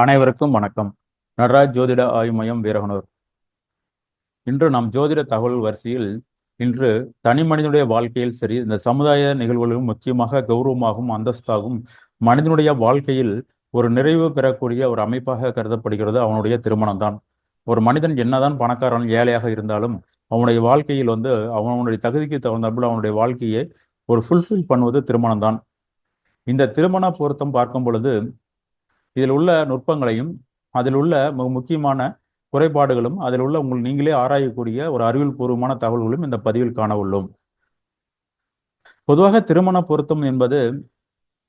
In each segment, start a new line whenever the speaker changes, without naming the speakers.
அனைவருக்கும் வணக்கம். நடராஜ் ஜோதிட ஆய்வு மையம் வீரகனூர். இன்று நாம் ஜோதிட தகவல் வரிசையில் இன்று தனி மனிதனுடைய வாழ்க்கையில் சரி இந்த சமுதாய நிகழ்வுகளும் முக்கியமாக கௌரவமாகவும் அந்தஸ்தாகவும் மனிதனுடைய வாழ்க்கையில் ஒரு நிறைவு பெறக்கூடிய ஒரு அமைப்பாக கருதப்படுகிறது. அவனுடைய திருமணம் தான் ஒரு மனிதன் என்னதான் பணக்காரன் ஏழையாக இருந்தாலும் அவனுடைய வாழ்க்கையில் வந்து அவனுடைய தகுதிக்கு தகுந்தாப்புல அவனுடைய வாழ்க்கையை ஒரு ஃபுல்ஃபில் பண்ணுவது திருமணம் தான் இந்த திருமண பொருத்தம் பார்க்கும் பொழுது இதில் உள்ள நுட்பங்களையும் அதில் உள்ள மிக முக்கியமான குறைபாடுகளும் அதில் உள்ள உங்கள் நீங்களே ஆராயக்கூடிய ஒரு அறிவியல் பூர்வமான தகவல்களும் இந்த பதிவில் காண உள்ளோம். பொதுவாக திருமண பொருத்தம் என்பது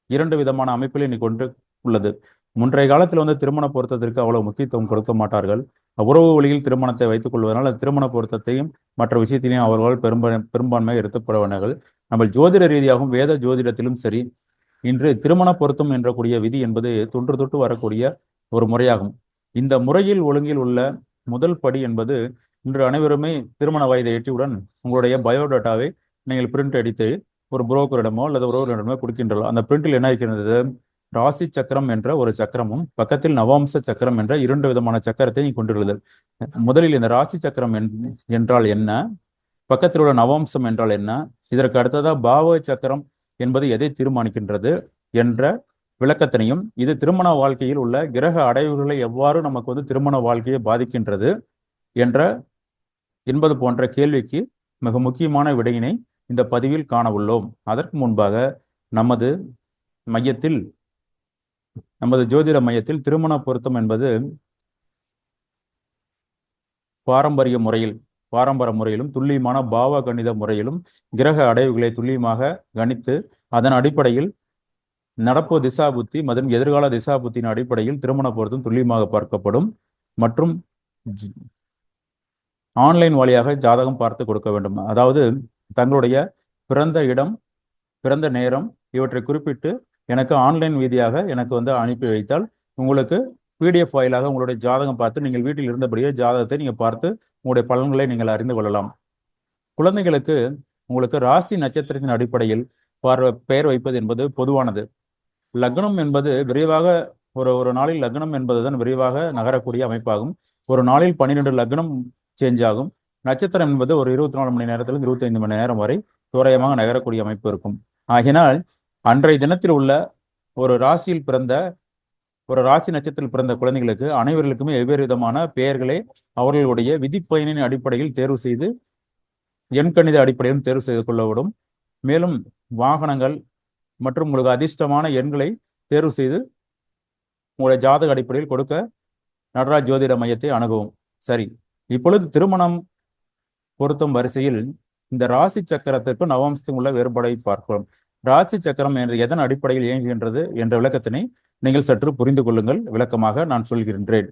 இரண்டு விதமான அமைப்பில் இன்னைக்கு கொண்டு உள்ளது. முன்றைய காலத்தில் வந்து திருமண பொருத்தத்திற்கு அவ்வளவு முக்கியத்துவம் கொடுக்க மாட்டார்கள். உறவு வழியில் திருமணத்தை வைத்துக் கொள்வதனால் திருமண பொருத்தத்தையும் மற்ற விஷயத்திலையும் அவர்கள் பெரும்ப பெரும்பான்மையாக எடுத்துப்படுவார்கள் நம்ம ஜோதிட ரீதியாகவும் வேத ஜோதிடத்திலும் சரி இன்று திருமண பொருத்தம் என்றக்கூடிய விதி என்பது தொன்று தொட்டு வரக்கூடிய ஒரு முறையாகும். இந்த முறையில் ஒழுங்கில் உள்ள முதல் படி என்பது இன்று அனைவருமே திருமண வயதை எட்டியுடன் உங்களுடைய பயோடேட்டாவை நீங்கள் பிரிண்ட் அடித்து ஒரு புரோக்கரிடமோ அல்லது உறவுகளிடமோ கொடுக்கின்றோம் அந்த பிரிண்டில் என்ன இருக்கிறது? ராசி சக்கரம் என்ற ஒரு சக்கரமும் பக்கத்தில் நவாம்ச சக்கரம் என்ற இரண்டு விதமான சக்கரத்தை நீ கொண்டுள்ளது முதலில் இந்த ராசி சக்கரம் என்றால் என்ன? பக்கத்தில் உள்ள நவாம்சம் என்றால் என்ன? இதற்கு அடுத்ததா பாவ சக்கரம் என்பது எதை தீர்மானிக்கின்றது என்ற விளக்கத்தினையும் இது திருமண வாழ்க்கையில் உள்ள கிரக அடைவுகளை எவ்வாறு நமக்கு வந்து திருமண வாழ்க்கையை பாதிக்கின்றது என்ற என்பது போன்ற கேள்விக்கு மிக முக்கியமான விடையினை இந்த பதிவில் காண உள்ளோம் அதற்கு முன்பாக நமது மையத்தில் நமது ஜோதிட மையத்தில் திருமண பொருத்தம் என்பது பாரம்பரிய முறையில் பாரம்பர முறையிலும் துல்லியமான பாவ கணித முறையிலும் கிரக அடைவுகளை துல்லியமாக கணித்து அதன் அடிப்படையில் நடப்பு திசாபுத்தி மற்றும் எதிர்கால திசாபுத்தியின் அடிப்படையில் திருமண பொருத்தம் துல்லியமாக பார்க்கப்படும் மற்றும் ஆன்லைன் வழியாக ஜாதகம் பார்த்து கொடுக்க வேண்டும். அதாவது தங்களுடைய பிறந்த இடம் பிறந்த நேரம் இவற்றை குறிப்பிட்டு எனக்கு ஆன்லைன் வீதியாக எனக்கு வந்து அனுப்பி வைத்தால் உங்களுக்கு பிடிஎஃப் வாயிலாக உங்களுடைய ஜாதகம் பார்த்து நீங்கள் வீட்டில் இருந்தபடியே ஜாதகத்தை நீங்கள் பார்த்து உங்களுடைய பலன்களை நீங்கள் அறிந்து கொள்ளலாம். குழந்தைகளுக்கு உங்களுக்கு ராசி நட்சத்திரத்தின் அடிப்படையில் பார்வை பெயர் வைப்பது என்பது பொதுவானது. லக்னம் என்பது விரைவாக ஒரு ஒரு நாளில் லக்னம் என்பதுதான் விரைவாக நகரக்கூடிய அமைப்பாகும். ஒரு நாளில் பன்னிரெண்டு லக்னம் சேஞ்ச் ஆகும். நட்சத்திரம் என்பது ஒரு இருபத்தி நாலு மணி நேரத்திலிருந்து இருபத்தி ஐந்து மணி நேரம் வரை தோராயமாக நகரக்கூடிய அமைப்பு இருக்கும். ஆகினால் அன்றைய தினத்தில் உள்ள ஒரு ராசியில் பிறந்த ஒரு ராசி நட்சத்திரத்தில் பிறந்த குழந்தைகளுக்கு அனைவர்களுக்குமே வெவ்வேறு விதமான பெயர்களை அவர்களுடைய விதிப்பயனின் அடிப்படையில் தேர்வு செய்து எண்கணித அடிப்படையிலும் தேர்வு செய்து கொள்ளப்படும். மேலும் வாகனங்கள் மற்றும் உங்களுக்கு அதிர்ஷ்டமான எண்களை தேர்வு செய்து உங்களுடைய ஜாதக அடிப்படையில் கொடுக்க நடராஜ் ஜோதிட மையத்தை அணுகவும். சரி இப்பொழுது திருமணம் பொருத்தும் வரிசையில் இந்த ராசி சக்கரத்திற்கும் நவம்சத்துக்கும் உள்ள வேறுபாடை பார்க்கிறோம் ராசி சக்கரம் என்ற எதன் அடிப்படையில் இயங்குகின்றது என்ற விளக்கத்தினை நீங்கள் சற்று புரிந்து கொள்ளுங்கள். விளக்கமாக நான் சொல்கின்றேன்.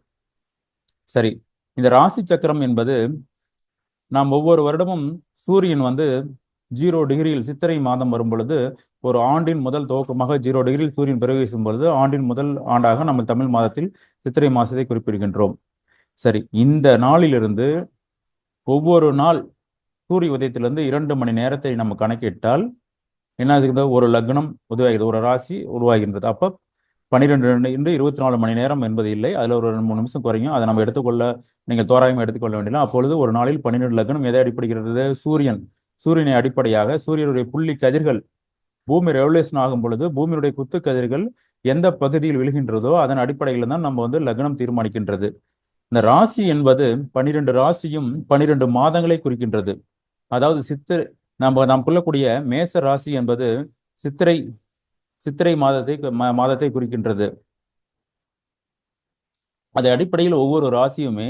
சரி இந்த ராசி சக்கரம் என்பது நாம் ஒவ்வொரு வருடமும் சூரியன் வந்து ஜீரோ டிகிரியில் சித்திரை மாதம் வரும் பொழுது ஒரு ஆண்டின் முதல் துவக்கமாக ஜீரோ டிகிரியில் சூரியன் பிரவேசிக்கும் பொழுது ஆண்டின் முதல் ஆண்டாக நம்ம தமிழ் மாதத்தில் சித்திரை மாதத்தை குறிப்பிடுகின்றோம். சரி இந்த நாளிலிருந்து ஒவ்வொரு நாள் சூரிய உதயத்திலிருந்து இரண்டு மணி நேரத்தை நம்ம கணக்கிட்டால் என்ன ஆகுது ஒரு லக்னம் உதவாகிறது ஒரு ராசி உருவாகின்றது. அப்போ பன்னிரெண்டு இன்று இருபத்தி நாலு மணி நேரம் என்பது இல்லை. அதில் ஒரு ரெண்டு மூணு நிமிஷம் குறையும். அதை நம்ம எடுத்துக்கொள்ள நீங்கள் தோராயமாக எடுத்துக்கொள்ள வேண்டியலாம் அப்பொழுது ஒரு நாளில் பன்னிரெண்டு லக்னம் எதை அடிப்படுகிறது? சூரியன். சூரியனை அடிப்படையாக சூரியனுடைய புள்ளி கதிர்கள் பூமி ரெவல்யூஷன் ஆகும் பொழுது பூமியுடைய குத்து கதிர்கள் எந்த பகுதியில் விழுகின்றதோ அதன் அடிப்படையில் தான் நம்ம வந்து லக்னம் தீர்மானிக்கின்றது. இந்த ராசி என்பது பன்னிரெண்டு ராசியும் பன்னிரெண்டு மாதங்களை குறிக்கின்றது. அதாவது சித்திரை நம்ம நாம் கொள்ளக்கூடிய மேச ராசி என்பது சித்திரை சித்திரை மாதத்தை மாதத்தை குறிக்கின்றது. அது அடிப்படையில் ஒவ்வொரு ராசியுமே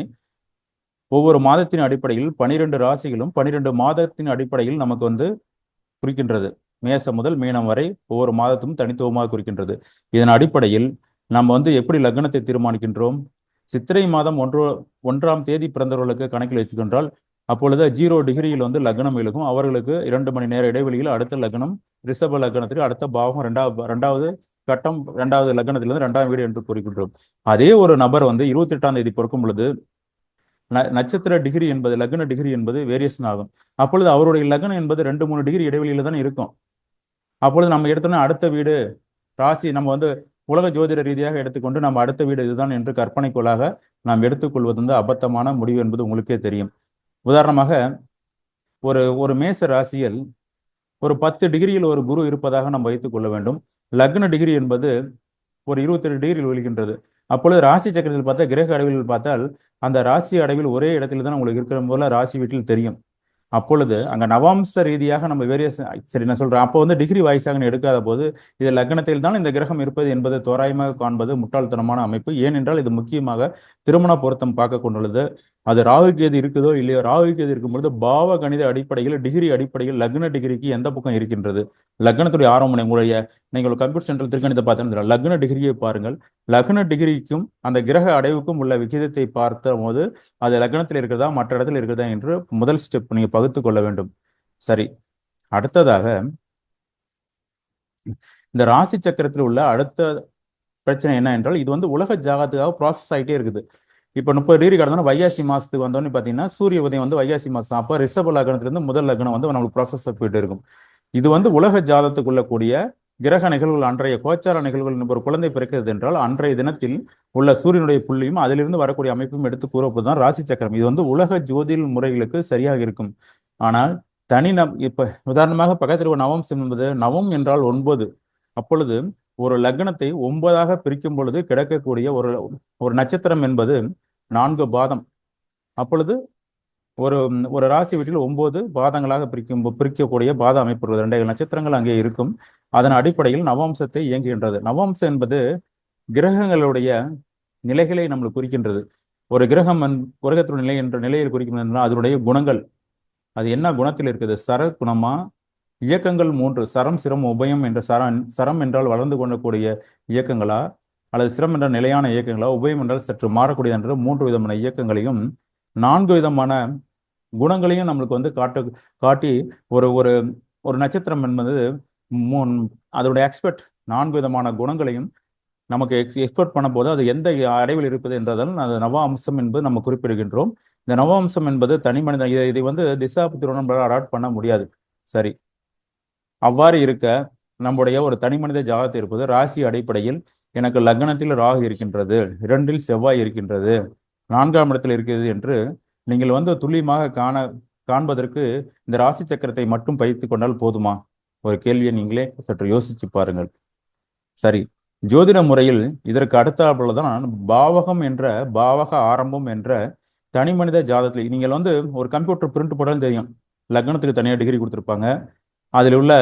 ஒவ்வொரு மாதத்தின் அடிப்படையில் பனிரெண்டு ராசிகளும் பனிரெண்டு மாதத்தின் அடிப்படையில் நமக்கு வந்து குறிக்கின்றது. மேசம் முதல் மீனம் வரை ஒவ்வொரு மாதத்தும் தனித்துவமாக குறிக்கின்றது. இதன் அடிப்படையில் நம்ம வந்து எப்படி லக்னத்தை தீர்மானிக்கின்றோம்? சித்திரை மாதம் ஒன்று ஒன்றாம் தேதி பிறந்தவர்களுக்கு கணக்கில் வச்சுக்கொண்டால் அப்பொழுது ஜீரோ டிகிரியில் வந்து லக்னம் இழுக்கும் அவர்களுக்கு இரண்டு மணி நேர இடைவெளியில் அடுத்த லக்னம் ரிஷப லக்னத்துக்கு அடுத்த பாவம் ரெண்டாவது ரெண்டாவது கட்டம் ரெண்டாவது லக்னத்திலிருந்து ரெண்டாம் வீடு என்று குறிப்பிட்டோம் அதே ஒரு நபர் வந்து இருபத்தி எட்டாம் தேதி பிறக்கும் பொழுது நட்சத்திர டிகிரி என்பது லக்ன டிகிரி என்பது வேரியேஷன் ஆகும். அப்பொழுது அவருடைய லக்னம் என்பது ரெண்டு மூணு டிகிரி இடைவெளியில தான் இருக்கும். அப்பொழுது நம்ம எடுத்தோம்னா அடுத்த வீடு ராசி நம்ம வந்து உலக ஜோதிட ரீதியாக எடுத்துக்கொண்டு நம்ம அடுத்த வீடு இதுதான் என்று கற்பனைக்குள்ளாக நாம் எடுத்துக்கொள்வது வந்து அபத்தமான முடிவு என்பது உங்களுக்கே தெரியும். உதாரணமாக ஒரு ஒரு மேச ராசியில் ஒரு பத்து டிகிரியில் ஒரு குரு இருப்பதாக நாம் வைத்துக் கொள்ள வேண்டும். லக்ன டிகிரி என்பது ஒரு இருபத்தெட்டு டிகிரியில் விழுகின்றது. அப்பொழுது ராசி சக்கரத்தில் பார்த்தா கிரக அடைவில் பார்த்தால் அந்த ராசி அடைவில் ஒரே இடத்துல தான் உங்களுக்கு இருக்கிற போல ராசி வீட்டில் தெரியும். அப்பொழுது அங்கே நவாம்ச ரீதியாக நம்ம வேரியஸ் சரி நான் சொல்கிறேன் அப்போ வந்து டிகிரி வாய்ஸாக எடுக்காத போது இது லக்னத்தில் தான் இந்த கிரகம் இருப்பது என்பது தோராயமாக காண்பது முட்டாள்தனமான அமைப்பு. ஏனென்றால் இது முக்கியமாக திருமண பொருத்தம் பார்க்க கொண்டுள்ளது. அது ராகு கேது இருக்குதோ இல்லையோ ராகு கேது இருக்கும் பொழுது பாவ கணித அடிப்படையில் டிகிரி அடிப்படையில் லக்ன டிகிரிக்கு எந்த பக்கம் இருக்கின்றது? லக்னத்துடைய ஆரம்பம் உங்களுடைய நீங்கள் கம்ப்யூட்டர் சென்டர் திருக்கணித்தை பார்த்தா லக்ன டிகிரியை பாருங்கள். லக்ன டிகிரிக்கும் அந்த கிரக அடைவுக்கும் உள்ள விகிதத்தை பார்த்த போது அது லக்னத்தில் இருக்கிறதா மற்ற இடத்துல இருக்கிறதா என்று முதல் ஸ்டெப் நீங்கள் பகுத்து கொள்ள வேண்டும். சரி. அடுத்ததாக இந்த ராசி சக்கரத்தில் உள்ள அடுத்த பிரச்சனை என்ன என்றால் இது வந்து உலக ஜாகத்துக்காக ப்ராசஸ் ஆகிட்டே இருக்குது. இப்போ முப்பது டிகிரி கடந்தோன்னா வைகாசி மாதத்துக்கு வந்தோன்னு பார்த்தீங்கன்னா சூரிய உதயம் வந்து வைகாசி மாதம் அப்போ ரிஷப லக்னத்துலேருந்து முதல் லக்னம் வந்து நம்மளுக்கு ப்ராசஸ் போயிட்டு இருக்கும். இது வந்து உலக ஜாதத்துக்குள்ள கூடிய கிரக நிகழ்வுகள் அன்றைய கோச்சார நிகழ்வுகள் ஒரு குழந்தை பிறக்கிறது என்றால் அன்றைய தினத்தில் உள்ள சூரியனுடைய புள்ளியும் அதிலிருந்து வரக்கூடிய அமைப்பும் எடுத்து கூறப்போதுதான் ராசி சக்கரம். இது வந்து உலக ஜோதில் முறைகளுக்கு சரியாக இருக்கும். ஆனால் தனி நம் இப்ப உதாரணமாக பக்கத்தில் நவம் என்பது நவம் என்றால் ஒன்பது. அப்பொழுது ஒரு லக்னத்தை ஒன்பதாக பிரிக்கும் பொழுது கிடைக்கக்கூடிய ஒரு ஒரு நட்சத்திரம் என்பது நான்கு பாதம். அப்பொழுது ஒரு ஒரு ராசி வீட்டில் ஒன்பது பாதங்களாக பிரிக்கும் பிரிக்கக்கூடிய பாத அமைப்பு ரெண்டு நட்சத்திரங்கள் அங்கே இருக்கும். அதன் அடிப்படையில் நவம்சத்தை இயங்குகின்றது. நவம்சம் என்பது கிரகங்களுடைய நிலைகளை நம்மளுக்கு குறிக்கின்றது. ஒரு கிரகம் கிரகத்தினுடைய நிலை என்ற நிலையில் குறிக்கின்றதுனா அதனுடைய குணங்கள். அது என்ன குணத்தில் இருக்குது? சர குணமா இயக்கங்கள் மூன்று சரம் சிரம் உபயம் என்ற சரம் சரம் என்றால் வளர்ந்து கொள்ளக்கூடிய இயக்கங்களா? அல்லது சிரம் என்ற நிலையான இயக்கங்களா? உபயம் என்றால் சற்று மாறக்கூடிய என்ற மூன்று விதமான இயக்கங்களையும் நான்கு விதமான குணங்களையும் நம்மளுக்கு வந்து காட்டு காட்டி ஒரு ஒரு ஒரு நட்சத்திரம் என்பது மூன் அதோடைய எக்ஸ்பெர்ட் நான்கு விதமான குணங்களையும் நமக்கு எக்ஸ் எக்ஸ்போர்ட் பண்ண போது அது எந்த அடைவில் இருப்பது என்றதால் அது நவ அம்சம் என்பது நம்ம குறிப்பிடுகின்றோம். இந்த நவ அம்சம் என்பது தனி மனித இதை இதை வந்து திசா புத்திரம் நம்மளால் அடாப்ட் பண்ண முடியாது. சரி. அவ்வாறு இருக்க நம்முடைய ஒரு தனிமனித ஜாதகத்தை இருப்பது ராசி அடிப்படையில் எனக்கு லக்னத்தில் ராகு இருக்கின்றது இரண்டில் செவ்வாய் இருக்கின்றது நான்காம் இடத்தில் இருக்கிறது என்று நீங்கள் வந்து துல்லியமாக காண காண்பதற்கு இந்த ராசி சக்கரத்தை மட்டும் பயிர்த்து கொண்டால் போதுமா? ஒரு கேள்வியை நீங்களே சற்று யோசிச்சு பாருங்கள். சரி ஜோதிட முறையில் இதற்கு அடுத்தாப்புல தான் பாவகம் என்ற பாவக ஆரம்பம் என்ற தனி மனித ஜாதகத்தில் நீங்கள் வந்து ஒரு கம்ப்யூட்டர் பிரிண்ட் போட்டாலும் தெரியும். லக்னத்துக்கு தனியாக டிகிரி கொடுத்துருப்பாங்க. அதில் உள்ள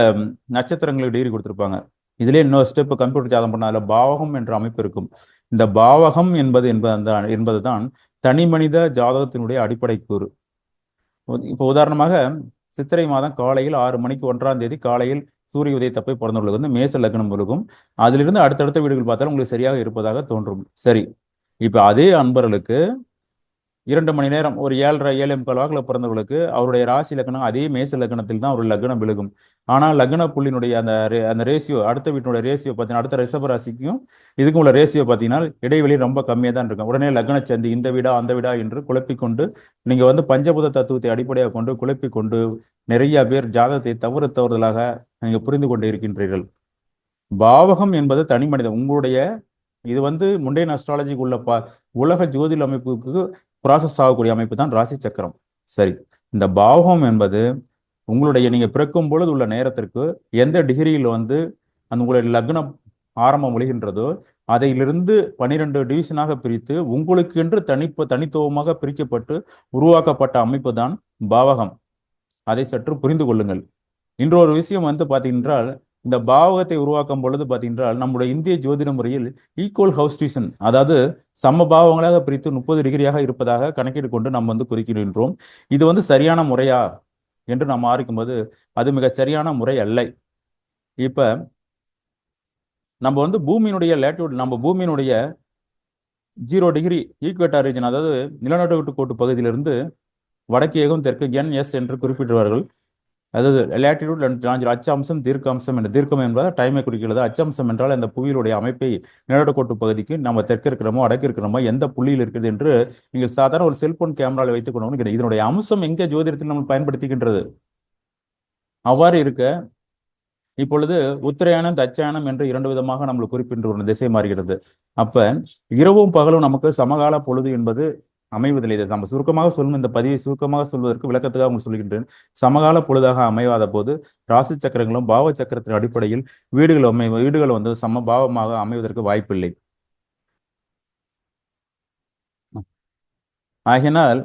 நட்சத்திரங்களுக்கு டிகிரி கொடுத்துருப்பாங்க. இதுலேயே இன்னொரு ஸ்டெப் கம்ப்யூட்டர் ஜாதகம் பண்ண அதில் பாவகம் என்ற அமைப்பு இருக்கும். இந்த பாவகம் என்பது என்பது அந்த என்பது தான் தனி மனித ஜாதகத்தினுடைய அடிப்படை கூறு. இப்போ உதாரணமாக சித்திரை மாதம் காலையில் ஆறு மணிக்கு ஒன்றாம் தேதி காலையில் சூரிய உதயத்தப்பை பிறந்தவர்களுக்கு வந்து மேச லக்னம் இருக்கும். அதிலிருந்து அடுத்தடுத்த வீடுகள் பார்த்தாலும் உங்களுக்கு சரியாக இருப்பதாக தோன்றும். சரி. இப்போ அதே அன்பர்களுக்கு இரண்டு மணி நேரம் ஒரு ஏழரை ஏழு முக்கால் வாக்கில் பிறந்தவர்களுக்கு அவருடைய ராசி லக்னம் அதே மேச லக்னத்தில் தான் ஒரு லக்னம் விழுகும். ஆனால் லக்ன புள்ளினுடைய அந்த அந்த ரேசியோ அடுத்த வீட்டினுடைய ரேசியோ பார்த்தீங்கன்னா அடுத்த ரிஷப ராசிக்கும் இதுக்கும் உள்ள ரேசியோ பார்த்தீங்கன்னா இடைவெளி ரொம்ப கம்மியாக தான் இருக்கும். உடனே லக்ன சந்தி இந்த வீடா அந்த வீடா என்று குழப்பிக்கொண்டு நீங்கள் வந்து பஞ்சபூத தத்துவத்தை அடிப்படையாக கொண்டு குழப்பிக்கொண்டு நிறைய பேர் ஜாதகத்தை தவறு தவறுதலாக நீங்கள் புரிந்து கொண்டு இருக்கின்றீர்கள். பாவகம் என்பது தனி மனிதன். உங்களுடைய இது வந்து முண்டையன் அஸ்ட்ராலஜிக்கு உள்ள பா உலக ஜோதிட அமைப்புக்கு ப்ராசஸ் ஆகக்கூடிய அமைப்பு தான் ராசி சக்கரம். சரி இந்த பாவகம் என்பது உங்களுடைய நீங்கள் பிறக்கும் பொழுது உள்ள நேரத்திற்கு எந்த டிகிரியில் வந்து அந்த உங்களுடைய லக்னம் ஆரம்பம் ஒழிகின்றதோ அதையிலிருந்து பனிரெண்டு டிவிஷனாக பிரித்து உங்களுக்கு என்று தனிப்பு தனித்துவமாக பிரிக்கப்பட்டு உருவாக்கப்பட்ட அமைப்பு தான் பாவகம். அதை சற்று புரிந்து கொள்ளுங்கள். இன்றொரு விஷயம் வந்து பார்த்தீங்கன்றால் இந்த பாவகத்தை உருவாக்கும் பொழுது பார்த்தீங்கன்றால் நம்முடைய இந்திய ஜோதிட முறையில் ஈக்குவல் ஹவுஸ் டியூஷன் அதாவது சம பாவங்களாக பிரித்து முப்பது டிகிரியாக இருப்பதாக கணக்கீடு கொண்டு நம்ம வந்து குறிக்கின்றோம். இது வந்து சரியான முறையா என்று நாம் ஆரிக்கும்போது அது மிக சரியான முறை அல்ல. இப்போ நம்ம வந்து பூமியினுடைய லேட்டியூட் நம்ம பூமியினுடைய ஜீரோ டிகிரி ஈக்குவேட்டர் ரீஜன் அதாவது நிலநடுக்கட்டு கோட்டு பகுதியிலிருந்து வடக்கேகம் தெற்கு என் எஸ் என்று குறிப்பிடுவார்கள். அதாவது லேட்டிடியூட் லாஞ்சில் அச்சம்சம் தீர்க்க அம்சம் என்ற தீர்க்கம் என்பதால் டைமை குறிக்கிறது. அச்சம்சம் என்றால் அந்த புவியிலுடைய அமைப்பை நிலநடுக்கோட்டு பகுதிக்கு நம்ம தெற்கு இருக்கிறோமோ அடக்கு இருக்கிறோமோ எந்த புள்ளியில் இருக்குது என்று நீங்கள் சாதாரண ஒரு செல்போன் கேமராவில் வைத்துக் கொள்ளணும் இதனுடைய அம்சம் எங்கே ஜோதிடத்தில் நம்ம பயன்படுத்திக்கின்றது? அவ்வாறு இருக்க இப்பொழுது உத்திரயானம் தட்சாயணம் என்று இரண்டு விதமாக நம்மளுக்கு குறிப்பிட்டு ஒரு திசை மாறுகிறது. அப்ப இரவும் பகலும் நமக்கு சமகால பொழுது என்பது அமைவதில்லை. இதை நம்ம சுருக்கமாக சொல்லும் இந்த பதிவை சுருக்கமாக சொல்வதற்கு விளக்கத்துக்காக உங்களுக்கு சொல்கின்றேன். சமகால பொழுதாக அமையாத போது ராசி சக்கரங்களும் பாவ சக்கரத்தின் அடிப்படையில் வீடுகள் அமை வீடுகள் வந்து சம பாவமாக அமைவதற்கு வாய்ப்பில்லை. ஆகினால்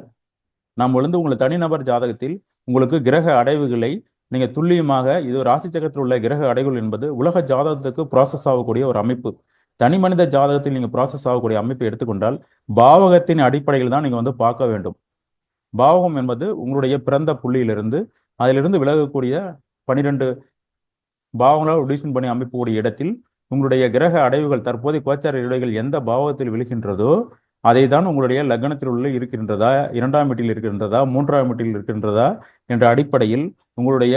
நாம் வந்து உங்கள் தனிநபர் ஜாதகத்தில் உங்களுக்கு கிரக அடைவுகளை நீங்கள் துல்லியமாக இது ராசி சக்கரத்தில் உள்ள கிரக அடைவுகள் என்பது உலக ஜாதகத்துக்கு ப்ராசஸ் ஆகக்கூடிய ஒரு அமைப்பு. தனி மனித ஜாதகத்தில் நீங்கள் ப்ராசஸ் ஆகக்கூடிய அமைப்பை எடுத்துக்கொண்டால் பாவகத்தின் அடிப்படையில் தான் நீங்கள் வந்து பார்க்க வேண்டும். பாவகம் என்பது உங்களுடைய பிறந்த புள்ளியிலிருந்து அதிலிருந்து விலகக்கூடிய பனிரெண்டு பாவங்களால் டிவிஷன் பண்ணி அமைப்புக்கூடிய இடத்தில் உங்களுடைய கிரக அடைவுகள் தற்போதைய கோச்சார இடைகள் எந்த பாவகத்தில் விழுகின்றதோ அதை தான் உங்களுடைய லக்னத்தில் உள்ள இருக்கின்றதா இரண்டாம் வீட்டில் இருக்கின்றதா மூன்றாம் வீட்டில் இருக்கின்றதா என்ற அடிப்படையில் உங்களுடைய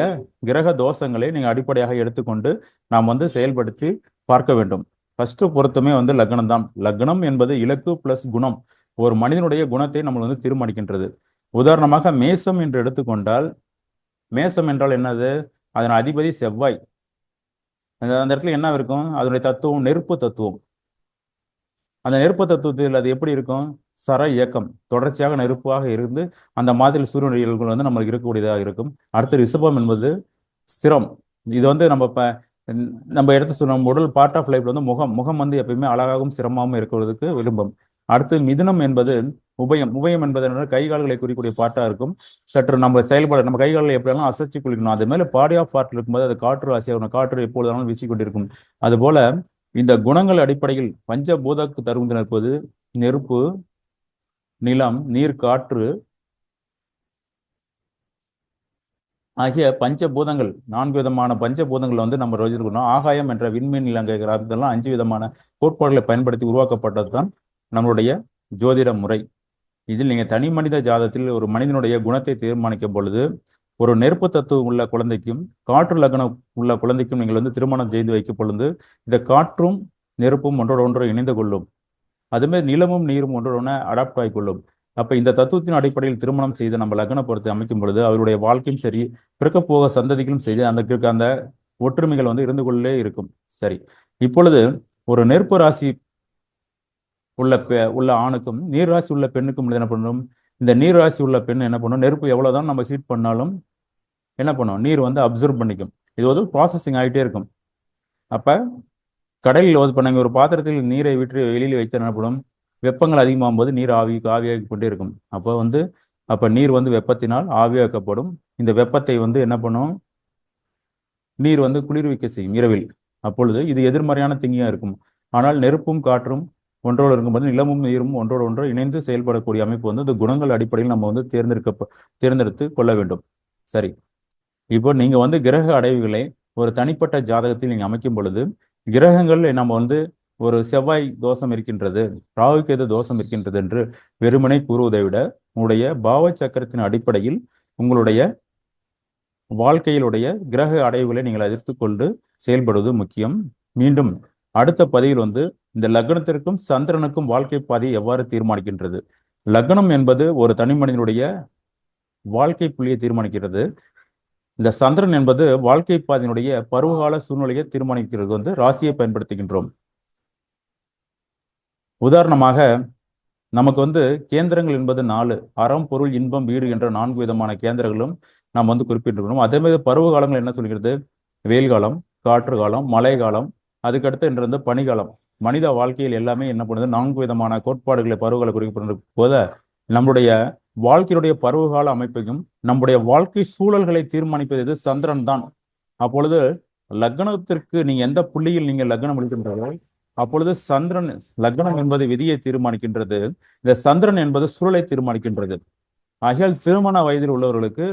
கிரக தோஷங்களை நீங்கள் அடிப்படையாக எடுத்துக்கொண்டு நாம் வந்து செயல்படுத்தி பார்க்க வேண்டும். ஃபர்ஸ்ட் பொருத்தமே வந்து லக்னம் தான் லக்னம் என்பது இலக்கு பிளஸ் குணம். ஒரு மனிதனுடைய குணத்தை நம்ம வந்து தீர்மானிக்கின்றது. உதாரணமாக மேசம் என்று எடுத்துக்கொண்டால் மேசம் என்றால் என்னது? அதன் அதிபதி செவ்வாய். அந்த அந்த இடத்துல என்ன இருக்கும்? அதனுடைய தத்துவம் நெருப்பு தத்துவம். அந்த நெருப்பு தத்துவத்தில் அது எப்படி இருக்கும்? சர இயக்கம். தொடர்ச்சியாக நெருப்பாக இருந்து அந்த மாதிரி சூரியன்கள் வந்து நம்மளுக்கு இருக்கக்கூடியதாக இருக்கும். அடுத்து ரிஷபம் என்பது ஸ்திரம். இது வந்து நம்ம இப்போ நம்ம எடுத்து சொன்ன உடல் பார்ட் ஆஃப் லைஃப்ல வந்து முகம் முகம் வந்து எப்பயுமே அழகாகவும் சிரமமாகவும் இருக்கிறதுக்கு விரும்பும். அடுத்து மிதுனம் என்பது உபயம் உபயம் என்பது என்னன்னா கை கால்களை குறிக்கூடிய பாட்டா இருக்கும். சற்று நம்ம செயல்பட நம்ம கை கால்களை எப்படியெல்லாம் அசைச்சு குளிக்கணும் அது மேல பாடி ஆஃப் பார்ட்ல இருக்கும்போது அது காற்று ஆசையான காற்று எப்பொழுதாலும் வீசிக்கொண்டிருக்கும் அதுபோல இந்த குணங்கள் அடிப்படையில் பஞ்சபூதக்கு தருவது நிற்பது நெருப்பு நிலம் நீர் காற்று ஆகிய பஞ்சபூதங்கள் நான்கு விதமான பஞ்சபூதங்கள் வந்து நம்ம ரோஜிருக்கணும் ஆகாயம் என்ற விண்மீன் இலங்கை இதெல்லாம் அஞ்சு விதமான கோட்பாடுகளை பயன்படுத்தி உருவாக்கப்பட்டது தான் நம்மளுடைய ஜோதிட முறை. இதில் நீங்கள் தனி மனித ஜாதத்தில் ஒரு மனிதனுடைய குணத்தை தீர்மானிக்கும் பொழுது ஒரு நெருப்பு தத்துவம் உள்ள குழந்தைக்கும் காற்று லக்னம் உள்ள குழந்தைக்கும் நீங்கள் வந்து திருமணம் செய்து வைக்கும் பொழுது இந்த காற்றும் நெருப்பும் ஒன்றோடு ஒன்று இணைந்து கொள்ளும். அதுமாதிரி நிலமும் நீரும் ஒன்றோட ஒன்று அடாப்ட் ஆகிக்கொள்ளும் அப்போ இந்த தத்துவத்தின் அடிப்படையில் திருமணம் செய்து நம்ம லக்ன பொறுத்து அமைக்கும் பொழுது அவருடைய வாழ்க்கையும் சரி பிறக்க போக சந்ததிகளும் சரி அந்த அந்த ஒற்றுமைகள் வந்து இருந்து கொள்ளே இருக்கும். சரி. இப்பொழுது ஒரு நெருப்பு ராசி உள்ள பெ உள்ள ஆணுக்கும் நீர் ராசி உள்ள பெண்ணுக்கும் என்ன பண்ணணும்? இந்த நீர் ராசி உள்ள பெண் என்ன பண்ணும் நெருப்பு எவ்வளோதான் நம்ம ஹீட் பண்ணாலும் என்ன பண்ணும்? நீர் வந்து அப்சர்வ் பண்ணிக்கும். இது வந்து ப்ராசஸிங் ஆகிட்டே இருக்கும். அப்போ கடலில் வந்து பண்ணாங்க ஒரு பாத்திரத்தில் நீரை விட்டு வெளியில் வைத்து எனப்படும் வெப்பங்கள் அதிகமாகும் போது நீர் ஆவி ஆவியாகி கொண்டே இருக்கும். அப்போ வந்து அப்போ நீர் வந்து வெப்பத்தினால் ஆவியாக்கப்படும் இந்த வெப்பத்தை வந்து என்ன பண்ணும்? நீர் வந்து குளிர்விக்க செய்யும் இரவில். அப்பொழுது இது எதிர்மறையான திங்கியாக இருக்கும். ஆனால் நெருப்பும் காற்றும் ஒன்றோடு இருக்கும்போது நிலமும் நீரும் ஒன்றோடு ஒன்று இணைந்து செயல்படக்கூடிய அமைப்பு வந்து இந்த குணங்கள் அடிப்படையில் நம்ம வந்து தேர்ந்தெடுக்க தேர்ந்தெடுத்து கொள்ள வேண்டும். சரி. இப்போ நீங்கள் வந்து கிரக அடைவுகளை ஒரு தனிப்பட்ட ஜாதகத்தில் நீங்கள் அமைக்கும் பொழுது கிரகங்கள் நம்ம வந்து ஒரு செவ்வாய் தோஷம் இருக்கின்றது ராகுக்கேது தோஷம் இருக்கின்றது என்று வெறுமனை கூறுவதை விட உங்களுடைய பாவ சக்கரத்தின் அடிப்படையில் உங்களுடைய வாழ்க்கையிலுடைய கிரக அடைவுகளை நீங்கள் எதிர்த்து கொண்டு செயல்படுவது முக்கியம். மீண்டும் அடுத்த பதிவில் வந்து இந்த லக்னத்திற்கும் சந்திரனுக்கும் வாழ்க்கை பாதை எவ்வாறு தீர்மானிக்கின்றது? லக்னம் என்பது ஒரு தனி மனிதனுடைய வாழ்க்கை புள்ளியை தீர்மானிக்கிறது. இந்த சந்திரன் என்பது வாழ்க்கை பாதையினுடைய பருவகால சூழ்நிலையை தீர்மானிக்கிறது வந்து ராசியை பயன்படுத்துகின்றோம். உதாரணமாக நமக்கு வந்து கேந்திரங்கள் என்பது நாலு. அறம் பொருள் இன்பம் வீடு என்ற நான்கு விதமான கேந்திரங்களும் நாம் வந்து குறிப்பிட்டிருக்கணும் அதே மாதிரி பருவ காலங்கள் என்ன சொல்கிறது? வெயில் காலம் காற்று காலம் மழை காலம் அதுக்கடுத்து என்று பனிகாலம் மனித வாழ்க்கையில் எல்லாமே என்ன பண்ணுது? நான்கு விதமான கோட்பாடுகளை பருவகால குறிப்பிட்டு போத நம்முடைய வாழ்க்கையுடைய பருவகால அமைப்பையும் நம்முடைய வாழ்க்கை சூழல்களை தீர்மானிப்பது இது சந்திரன் தான். அப்பொழுது லக்னத்திற்கு நீங்க எந்த புள்ளியில் நீங்க லக்னம் எடுக்கின்றீர்களோ அப்பொழுது சந்திரன் லக்னம் என்பது விதியை தீர்மானிக்கின்றது. இந்த சந்திரன் என்பது சூழலை தீர்மானிக்கின்றது. ஆகியால் திருமண வயதில் உள்ளவர்களுக்கு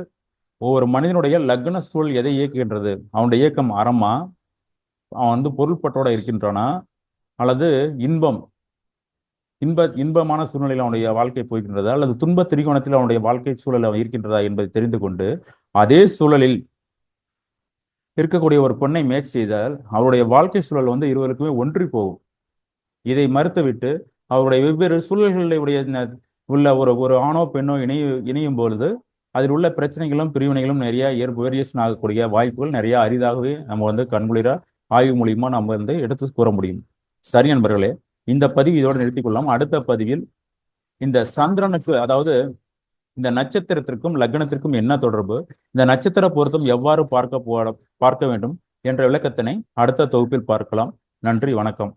ஒவ்வொரு மனிதனுடைய லக்ன சூழல் எதை இயக்குகின்றது? அவனுடைய இயக்கம் அறமா? அவன் வந்து பொருள்பட்டோட இருக்கின்றானா? அல்லது இன்பம்? இன்ப இன்பமான சூழ்நிலையில் அவனுடைய வாழ்க்கை போய்கின்றதா அல்லது துன்ப திரிகோணத்தில் அவனுடைய வாழ்க்கை சூழல் அவன் இருக்கின்றதா என்பதை தெரிந்து கொண்டு அதே சூழலில் இருக்கக்கூடிய ஒரு பெண்ணை மேட்ச் செய்தால் அவருடைய வாழ்க்கை சூழல் வந்து இருவருக்குமே ஒன்றி போகும். இதை மறுத்துவிட்டு அவருடைய வெவ்வேறு சூழல்களுடைய உள்ள ஒரு ஒரு ஆணோ பெண்ணோ இணைய இணையும் பொழுது அதில் உள்ள பிரச்சனைகளும் பிரிவினைகளும் நிறைய இயற்பு வேரியேஷன் ஆகக்கூடிய வாய்ப்புகள் நிறைய அரிதாகவே நம்ம வந்து கண்குளிர ஆய்வு மூலியமா நம்ம வந்து எடுத்து கூற முடியும். சரி நண்பர்களே இந்த பதிவு இதோடு நிறுத்திக் கொள்ளலாம் அடுத்த பதிவில் இந்த சந்திரனுக்கு அதாவது இந்த நட்சத்திரத்திற்கும் லக்னத்திற்கும் என்ன தொடர்பு? இந்த நட்சத்திர பொருத்தம் எவ்வாறு பார்க்க போட பார்க்க வேண்டும் என்ற விளக்கத்தினை அடுத்த தொகுப்பில் பார்க்கலாம். நன்றி வணக்கம்.